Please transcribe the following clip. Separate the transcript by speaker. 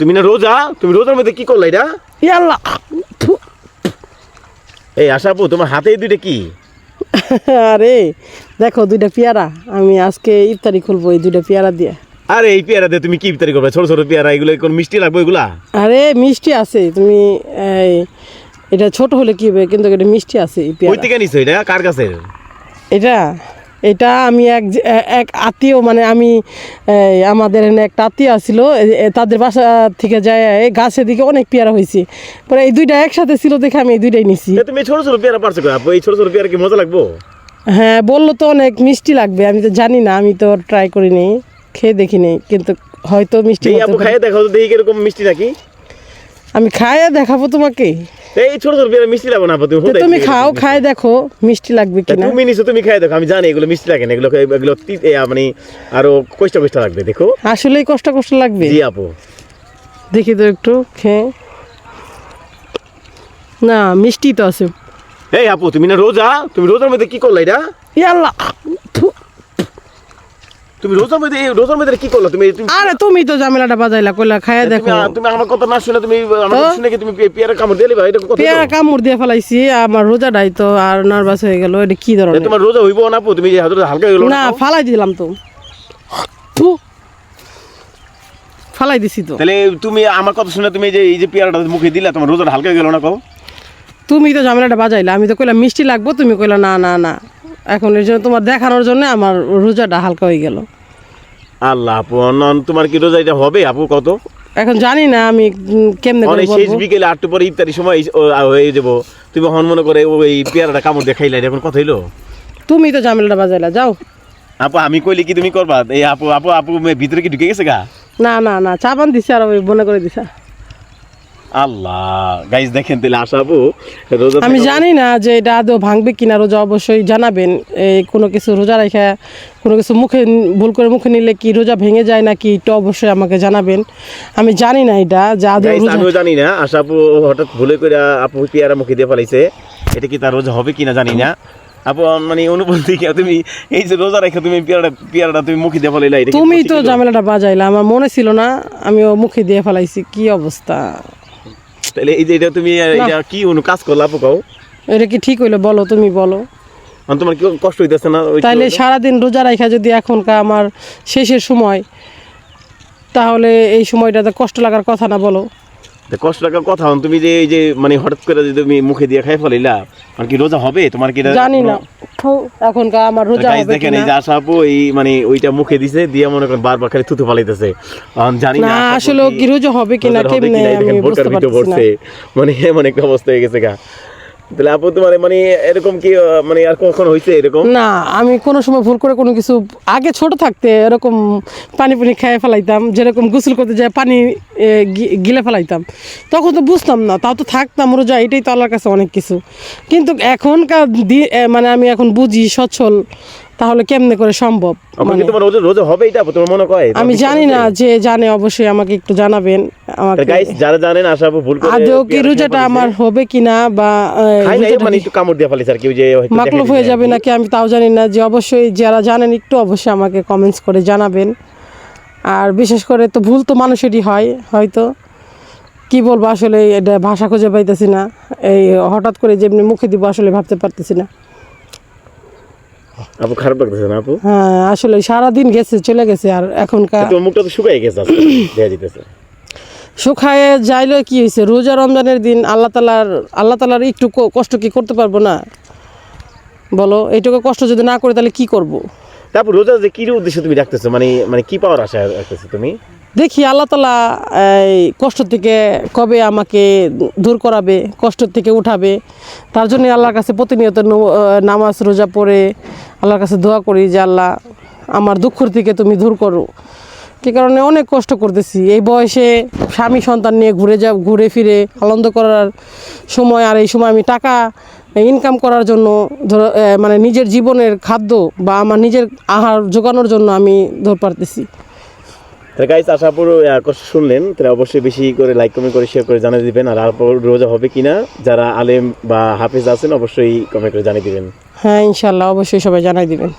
Speaker 1: তুমি না রোজা? তুমি রোজার মধ্যে কি করলে এটা?
Speaker 2: ইয়াল্লা।
Speaker 1: এই আশা আপু তোমার হাতে এই দুইটা কি?
Speaker 2: আরে দেখো দুইটা পেয়ারা। আমি আজকে ইফতারি খুলবো এই দুইটা পেয়ারা দিয়ে।
Speaker 1: আরে এই পেয়ারা দিয়ে তুমি কি ইফতারি করবে? ছোট ছোট পেয়ারা এগুলো কোন মিষ্টি লাগবে এগুলা
Speaker 2: আরে মিষ্টি আছে। তুমি এই এটা ছোট হলে কি হবে? কিন্তু এটা মিষ্টি আছে এই পেয়ারা।
Speaker 1: কই থেকে নিছো এটা কার কাছে
Speaker 2: এটা এটা আমি এক এক আত্মীয় মানে আমি আমাদের এখানে একটা আত্মীয় আসছিল তাদের বাসা থেকে যায় এই গাছের দিকে অনেক পেয়ারা হয়েছে। পরে এই দুইটা একসাথে ছিল দেখে আমি এই দুইটাই নিছি।
Speaker 1: তুমি ছোট ছোট পেয়ারা পারছ এই ছোট ছোট পেয়ারা কি মজা লাগবো?
Speaker 2: হ্যাঁ বলল তো অনেক মিষ্টি লাগবে আমি তো জানি না আমি তো ট্রাই করি করিনি খেয়ে দেখিনি কিন্তু হয়তো মিষ্টি।
Speaker 1: খাইয়ে দেখো তো দেখি কীরকম মিষ্টি নাকি।
Speaker 2: আমি খাইয়ে দেখাবো তোমাকে।
Speaker 1: এই ছোট ছোট পেয়ারা মিষ্টি লাগবে না তুমি
Speaker 2: তুমি খাও খায় দেখো মিষ্টি লাগবে কিনা।
Speaker 1: তুমি নিছো তুমি খাই দেখো আমি জানি এগুলো মিষ্টি লাগে না এগুলো এগুলো মানে আরও কষ্ট কষ্ট লাগবে দেখো।
Speaker 2: আসলেই কষ্ট কষ্ট লাগবে।
Speaker 1: জি আপু।
Speaker 2: দেখি তো একটু খেয়ে। না মিষ্টি তো আছে।
Speaker 1: এই আপু তুমি না রোজা? তুমি রোজার মধ্যে কি করলে এটা?
Speaker 2: থু।
Speaker 1: তুমি রোজার মধ্যে এই রোজার মধ্যে কি করলে? তুমি
Speaker 2: আরে তুমি তো ঝামেলাটা বাজাইলা কইলা খাইয়া দেখো।
Speaker 1: তুমি- আমার কথা না শুনে তুমি আমার কথা শুনে কি তুমি পেয়ারা কামড় দিলে ভাই এটা কথা?
Speaker 2: পেয়ারা কামড় দিয়ে ফেলাইছি আমার রোজাটাই তো আর নার্ভাস হয়ে গেল এটা কি ধরনের?
Speaker 1: তোমার রোজা হইব না তুমি হালকা গেল
Speaker 2: না ফালাই দিলাম তো। ফালাই দিছি তো।
Speaker 1: তাহলে তুমি আমার কথা শুনে তুমি যে এই যে পেয়ারাটা মুখে দিলা তোমার রোজাটা হালকা গেল না কও?
Speaker 2: তুমি তো ঝামেলাটা বাজাইলা আমি তো কইলাম মিষ্টি লাগবো তুমি কইলা না না না। এখন এর জন্য তোমার দেখানোর জন্য আমার রোজাটা হালকা হয়ে গেল।
Speaker 1: আল্লাহ আপু তোমার কি রোজা এটা হবে আপু কত?
Speaker 2: এখন জানি না আমি কেমনে করে
Speaker 1: শেষ বিকেলে আটটু পরে ইফতারি সময় এই- হয়ে যাব। তুমি হন মনে করে ওই পেয়ারাটা কামড় দেখাইলে এখন কথা হইল?
Speaker 2: তুমি তো ঝামেলাটা বাজাইলা যাও।
Speaker 1: আপু আমি কইলে কি তুমি করবা? এই আপু আপু আপু ভিতরে কি ঢুকে গেছে গা?
Speaker 2: না না না চা চাপান দিছে আর মনে করে দিছা।
Speaker 1: আল্লাহ। গাইজ দেখেন তাহলে আপু রোজা
Speaker 2: আমি জানি না যে এটা আদৌ ভাঙবে কিনা রোজা অবশ্যই জানাবেন। এই কোনো কিছু রোজা রেখে কোনো কিছু মুখে ভুল করে মুখে নিলে কি রোজা ভেঙে যায় নাকি এটা অবশ্যই আমাকে জানাবেন। আমি জানি না এটা যে আদৌ
Speaker 1: আমিও জানি না। হঠাৎ ভুলে করে আপু পেয়ারা মুখে দিয়ে ফেলাইছে। এটা কি তার রোজা হবে কিনা জানি না। আপু মানে অনুভূতি কি? তুমি এই যে রোজা রেখে তুমি পেয়ারাটা পেয়ারাটা তুমি মুখে দিয়ে ফেলাইলা
Speaker 2: তুমি তো? ঝামেলাটা বাজাইলা আমার মনে ছিল না আমিও মুখে দিয়ে ফেলাইছি কি অবস্থা?
Speaker 1: তাহলে এই যে এটা তুমি এটা কি অনু কাজ করলা আপু কও?
Speaker 2: এটা কি ঠিক হইল? বলো তুমি বলো।
Speaker 1: মানে তোমার কি কষ্ট হইতেছে না? তাহলে
Speaker 2: তাইলে সারাদিন রোজা রাখা যদি এখনকার আমার শেষের সময় তাহলে এই সময়টাতে কষ্ট লাগার কথা না বলো।
Speaker 1: তা কষ্ট কথা তুমি যে এই যে মানে হঠাৎ করে যে তুমি মুখে দিয়ে খাই ফেলাইলা মানে কি রোজা হবে? তোমার কি
Speaker 2: জানি না। এখনকার আমার রোজা হবে
Speaker 1: দেখেন এই যে আশা আপু এই মানে ওইটা মুখে দিছে দিয়ে মনে করেন বারবার খালি থুতু ফালাইতেছে। জানি না
Speaker 2: আসলে কি রোজা হবে কিনা কেমনে আমি বুঝতে পারছি
Speaker 1: মানে এমন একটা অবস্থা হয়ে গেছে গা। তাহলে আপু তোমার মানে এরকম কি মানে আর কখনো হয়েছে এরকম?
Speaker 2: না আমি কোনো সময় ভুল করে কোনো কিছু আগে ছোট থাকতে এরকম পানি পানি খেয়ে ফেলাইতাম যেরকম গোসল করতে যায় পানি গিলে ফেলাইতাম। তখন তো বুঝতাম না তাও তো থাকতাম রোজা এটাই তো আল্লাহর কাছে অনেক কিছু। কিন্তু এখনকার দি- মানে আমি এখন বুঝি সচ্ছল তাহলে কেমনে করে সম্ভব? মানে
Speaker 1: তোমার রোজা রোজা হবে এটা তোমার মনে কয়?
Speaker 2: আমি জানি না যে জানে অবশ্যই আমাকে একটু জানাবেন আমাকে
Speaker 1: গাইস যারা জানেন আশা ভুল করে
Speaker 2: আদৌ কি রোজাটা আমার হবে কিনা বা
Speaker 1: মানে একটু কামড় দিয়ে ফেলেছে আর কি যে
Speaker 2: মাকলুফ হয়ে যাবে নাকি আমি তাও জানি না যে অবশ্যই যারা জানেন একটু অবশ্যই আমাকে কমেন্টস করে জানাবেন। আর বিশেষ করে তো ভুল তো মানুষেরই হয় হয়তো। কি বলব আসলে এটা ভাষা খুঁজে পাইতেছি না। এই হঠাৎ করে যেমনি মুখে দিব আসলে ভাবতে পারতেছি না।
Speaker 1: আপু খারাপ লাগতেছে না আপু?
Speaker 2: হ্যাঁ আসলে সারাদিন গেছে চলে গেছে আর এখনকার
Speaker 1: তোমার মুখটা তো শুকাই গেছে যেতেছে
Speaker 2: শুকায় যাইলে কি হয়েছে রোজা রমজানের দিন আল্লাহ তালার আল্লাহ তালার একটু কষ্ট কি করতে পারব না? বলো এইটুকু কষ্ট যদি না করে তাহলে কি করব।
Speaker 1: তারপর রোজা যে কি উদ্দেশ্যে তুমি রাখতেছো মানে মানে কি পাওয়ার আশা রাখতেছো তুমি?
Speaker 2: দেখি, আল্লাহ তালা এই কষ্ট থেকে কবে আমাকে দূর করাবে, কষ্ট থেকে উঠাবে, তার জন্য আল্লাহর কাছে প্রতিনিয়ত নামাজ, রোজা পড়ে আল্লাহর কাছে দোয়া করি যে, আল্লাহ, আমার দুঃখর থেকে তুমি দূর করো। কি কারণে অনেক কষ্ট করতেছি। এই বয়সে স্বামী সন্তান নিয়ে ঘুরে যা ঘুরে ফিরে আনন্দ করার সময় আর এই সময় আমি টাকা ইনকাম করার জন্য ধরো মানে নিজের জীবনের খাদ্য বা আমার নিজের আহার জোগানোর জন্য আমি ধর পারতেছি।
Speaker 1: গাইজ আশা পুরো শুনলেন তারা অবশ্যই বেশি করে লাইক কমেন্ট করে শেয়ার করে জানিয়ে দিবেন আর আরপর রোজা হবে কি না যারা আলেম বা হাফিজ আছেন অবশ্যই কমেন্ট করে জানিয়ে দিবেন।
Speaker 2: হ্যাঁ ইনশাল্লাহ অবশ্যই সবাই জানাই দিবেন।